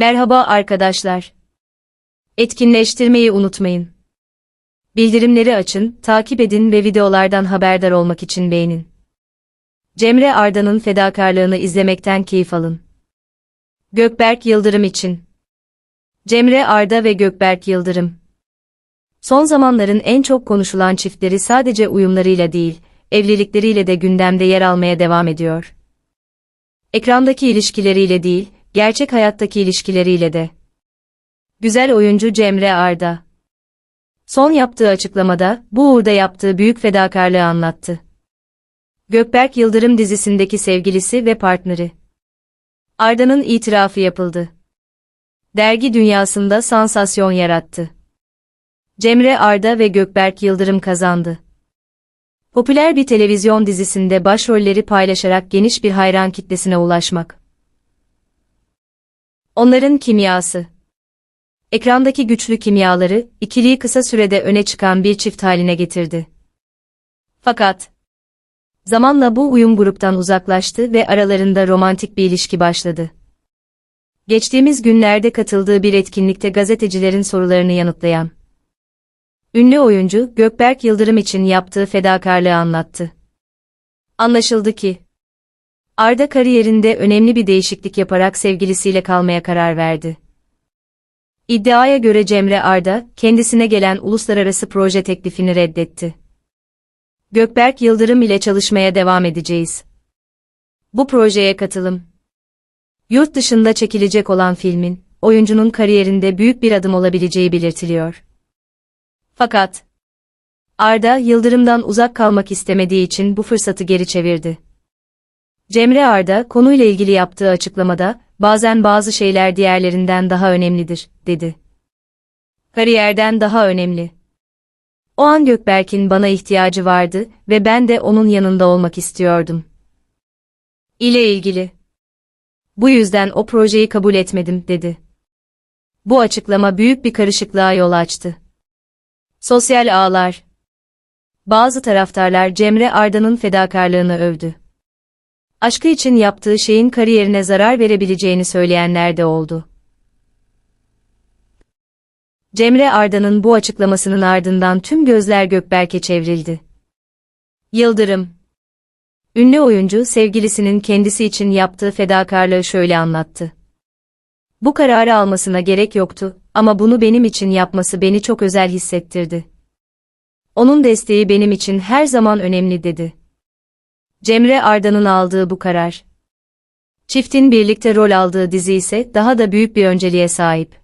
Merhaba arkadaşlar. Etkinleştirmeyi unutmayın. Bildirimleri açın, takip edin ve videolardan haberdar olmak için beğenin. Cemre Arda'nın fedakarlığını izlemekten keyif alın. Gökberk Yıldırım için. Cemre Arda ve Gökberk Yıldırım. Son zamanların en çok konuşulan çiftleri sadece uyumlarıyla değil, evlilikleriyle de gündemde yer almaya devam ediyor. Ekrandaki ilişkileriyle değil, gerçek hayattaki ilişkileriyle de. Güzel oyuncu Cemre Arda. Son yaptığı açıklamada, bu uğurda yaptığı büyük fedakarlığı anlattı. Gökberk Yıldırım dizisindeki sevgilisi ve partneri. Arda'nın itirafı yapıldı. Dergi dünyasında sansasyon yarattı. Cemre Arda ve Gökberk Yıldırım kazandı. Popüler bir televizyon dizisinde başrolleri paylaşarak geniş bir hayran kitlesine ulaşmak. Onların kimyası. Ekrandaki güçlü kimyaları, ikiliyi kısa sürede öne çıkan bir çift haline getirdi. Fakat, zamanla bu uyum gruptan uzaklaştı ve aralarında romantik bir ilişki başladı. Geçtiğimiz günlerde katıldığı bir etkinlikte gazetecilerin sorularını yanıtlayan, ünlü oyuncu Gökberk Yıldırım için yaptığı fedakarlığı anlattı. Anlaşıldı ki, Arda kariyerinde önemli bir değişiklik yaparak sevgilisiyle kalmaya karar verdi. İddiaya göre Cemre Arda, kendisine gelen uluslararası proje teklifini reddetti. Gökberk Yıldırım ile çalışmaya devam edeceğiz. Bu projeye katılım. Yurt dışında çekilecek olan filmin, oyuncunun kariyerinde büyük bir adım olabileceği belirtiliyor. Fakat, Arda, Yıldırım'dan uzak kalmak istemediği için bu fırsatı geri çevirdi. Cemre Arda, konuyla ilgili yaptığı açıklamada, bazen bazı şeyler diğerlerinden daha önemlidir, dedi. Kariyerden daha önemli. O an Gökberk'in bana ihtiyacı vardı ve ben de onun yanında olmak istiyordum. İle ilgili. Bu yüzden o projeyi kabul etmedim, dedi. Bu açıklama büyük bir karışıklığa yol açtı. Sosyal ağlar. Bazı taraftarlar Cemre Arda'nın fedakarlığını övdü. Aşkı için yaptığı şeyin kariyerine zarar verebileceğini söyleyenler de oldu. Cemre Arda'nın bu açıklamasının ardından tüm gözler Gökberk'e çevrildi. Yıldırım Ünlü oyuncu sevgilisinin kendisi için yaptığı fedakarlığı şöyle anlattı. Bu kararı almasına gerek yoktu ama bunu benim için yapması beni çok özel hissettirdi. Onun desteği benim için her zaman önemli dedi. Cemre Arda'nın aldığı bu karar. Çiftin birlikte rol aldığı dizi ise daha da büyük bir önceliğe sahip.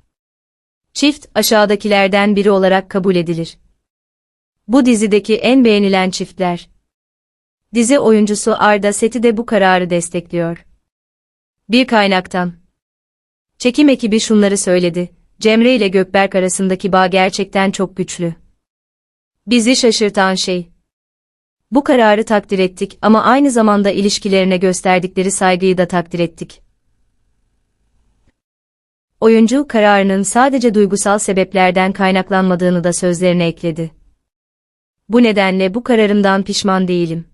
Çift aşağıdakilerden biri olarak kabul edilir. Bu dizideki en beğenilen çiftler. Dizi oyuncusu Arda Seti de bu kararı destekliyor. Bir kaynaktan. Çekim ekibi şunları söyledi. Cemre ile Gökberk arasındaki bağ gerçekten çok güçlü. Bizi şaşırtan şey. Bu kararı takdir ettik ama aynı zamanda ilişkilerine gösterdikleri saygıyı da takdir ettik. Oyuncu kararının sadece duygusal sebeplerden kaynaklanmadığını da sözlerine ekledi. Bu nedenle bu kararımdan pişman değilim.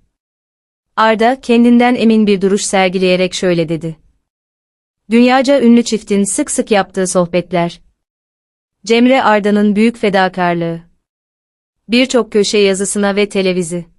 Arda kendinden emin bir duruş sergileyerek şöyle dedi. Dünyaca ünlü çiftin sık sık yaptığı sohbetler. Cemre Arda'nın büyük fedakarlığı. Birçok köşe yazısına ve televizi